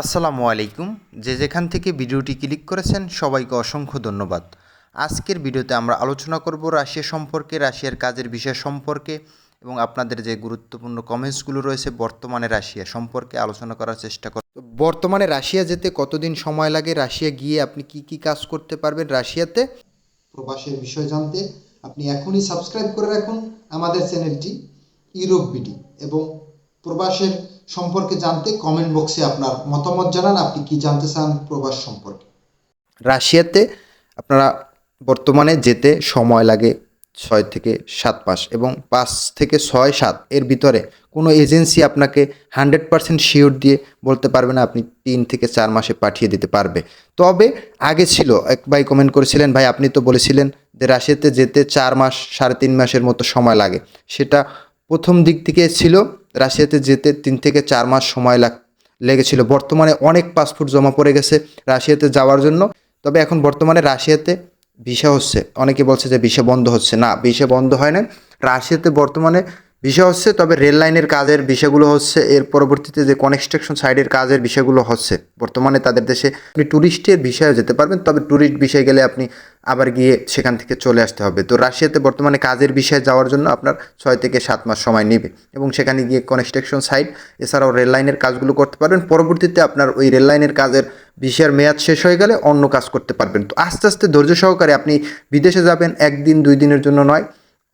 আসসালামু আলাইকুম। যে যেখান থেকে ভিডিওটি ক্লিক করেছেন, সবাইকে অসংখ্য ধন্যবাদ। আজকের ভিডিওতে আমরা আলোচনা করব রাশিয়া সম্পর্কে, রাশিয়ার কাজের বিষয় সম্পর্কে এবং আপনাদের যে গুরুত্বপূর্ণ কমেন্টসগুলো রয়েছে বর্তমানে রাশিয়া সম্পর্কে আলোচনা করার চেষ্টা করব। বর্তমানে রাশিয়া যেতে কতদিন সময় লাগে? রাশিয়া গিয়ে আপনি কি কি কাজ করতে পারবেন রাশিয়াতে? প্রবাসের বিষয় জানতে আপনি এখনই সাবস্ক্রাইব করে রাখুন আমাদের চ্যানেলটি, ইউরোপ বিডি এবং প্রবাসের সম্পর্কে জানতে কমেন্ট বক্সে আপনার মতামত জানান। আপনি কি জানতে চান প্রবাস সম্পর্কে? রাশিয়াতে আপনারা বর্তমানে যেতে সময় লাগে ছয় থেকে সাত মাস এবং পাঁচ থেকে ছয় সাত এর ভিতরে কোনো এজেন্সি আপনাকে হান্ড্রেড পার্সেন্ট শিওর দিয়ে বলতে পারবে না, আপনি তিন থেকে চার মাসে পাঠিয়ে দিতে পারবে। তবে আগে ছিল, এক ভাই কমেন্ট করেছিলেন, ভাই, আপনি তো বলেছিলেন যে রাশিয়াতে যেতে চার মাস, সাড়ে তিন মাসের মতো সময় লাগে। সেটা প্রথম দিক থেকে ছিল। রাশিয়াতে যেতে তিন থেকে চার মাস সময় লাগ লেগেছিল। বর্তমানে অনেক পাসপোর্ট জমা পড়ে গেছে রাশিয়াতে যাওয়ার জন্য। তবে এখন বর্তমানে রাশিয়াতে ভিসা হচ্ছে। অনেকে বলছে যে ভিসা বন্ধ হচ্ছে। না ভিসা বন্ধ হয় না রাশিয়াতে বর্তমানে ভিসা হচ্ছে, তবে রেল লাইনের কাজের বিষয়গুলো হচ্ছে, এর পরবর্তীতে যে কনস্ট্রাকশন সাইডের কাজের বিষয়গুলো হচ্ছে, বর্তমানে তাদের দেশে আপনি ট্যুরিস্টের বিষয়ে যেতে পারবেন, তবে ট্যুরিস্ট বিষয়ে গেলে আপনি আবার গিয়ে সেখান থেকে চলে আসতে হবে। তো রাশিয়াতে বর্তমানে কাজের বিষয়ে যাওয়ার জন্য আপনার ছয় থেকে সাত মাস সময় নেবে এবং সেখানে গিয়ে কনস্ট্রাকশন সাইট এছাড়াও রেল লাইনের কাজগুলো করতে পারবেন। পরবর্তীতে আপনার ওই রেল লাইনের কাজের বিষয়ের মেয়াদ শেষ হয়ে গেলে অন্য কাজ করতে পারবেন। তো আস্তে আস্তে ধৈর্য সহকারে আপনি বিদেশে যাবেন, একদিন দুই দিনের জন্য নয়,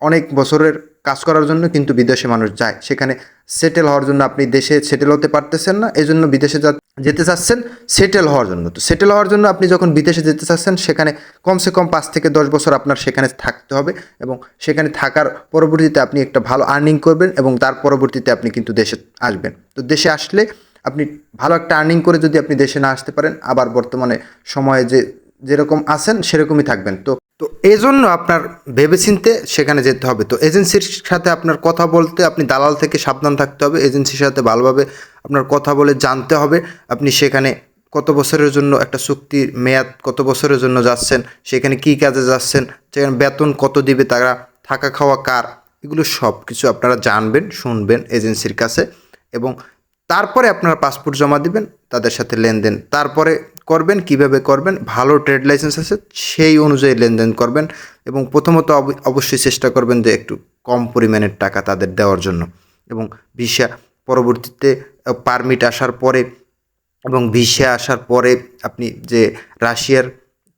অনেক বছরের কাজ করার জন্য কিন্তু বিদেশে মানুষ যায়। সেখানে সেটেল হওয়ার জন্য আপনি দেশে সেটেল হতে পারতেছেন না এই জন্য বিদেশে যেতে চাচ্ছেন সেটেল হওয়ার জন্য। তো সেটেল হওয়ার জন্য আপনি যখন বিদেশে যেতে চাচ্ছেন, সেখানে কমসে কম পাঁচ থেকে দশ বছর আপনার সেখানে থাকতে হবে এবং সেখানে থাকার পরবর্তীতে আপনি একটা ভালো আর্নিং করবেন এবং তার পরবর্তীতে আপনি কিন্তু দেশে আসবেন। তো দেশে আসলে আপনি ভালো একটা আর্নিং করে যদি আপনি দেশে না আসতে পারেন, আবার বর্তমানে সময়ে যে যেরকম আছেন, সেরকমই থাকবেন। তো তো এই জন্য আপনার ভেবেচিন্তে সেখানে যেতে হবে। তো এজেন্সির সাথে আপনার কথা বলতে আপনি দালাল থেকে সাবধান থাকতে হবে। এজেন্সির সাথে ভালোভাবে আপনার কথা বলে জানতে হবে। আপনি সেখানে কত বছরের জন্য একটা চুক্তির মেয়াদ কত বছরের জন্য যাচ্ছেন, সেখানে কী কাজে যাচ্ছেন, সেখানে বেতন কত দিবে, তারা থাকা খাওয়া কার, এগুলো সব কিছু আপনারা জানবেন, শুনবেন এজেন্সির কাছে এবং তারপরে আপনারা পাসপোর্ট জমা দিবেন, তাদের সাথে লেনদেন। তারপরে করবেন, কীভাবে করবেন, ভালো ট্রেড লাইসেন্স আছে, সেই অনুযায়ী লেনদেন করবেন এবং প্রথমত অব- অবশ্যই চেষ্টা করবেন যে একটু কম পরিমাণের টাকা তাদের দেওয়ার জন্য এবং ভিসা পরবর্তীতে পারমিট আসার পরে এবং ভিসা আসার পরে আপনি যে রাশিয়ার,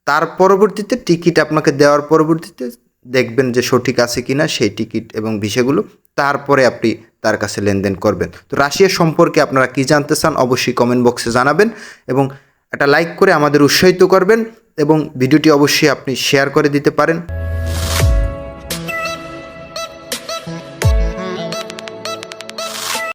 তার পরবর্তীতে টিকিট আপনাকে দেওয়ার পরবর্তীতে দেখবেন যে সঠিক আছে কি না সেই টিকিট এবং ভিসাগুলো, তারপরে আপনি তার কাছে লেনদেন করবেন। তো রাশিয়া সম্পর্কে আপনারা কি জানতে চান অবশ্যই কমেন্ট বক্সে জানাবেন এবং একটা লাইক করে আমাদের উৎসাহিত করবেন এবং ভিডিওটি অবশ্যই আপনি শেয়ার করে দিতে পারেন।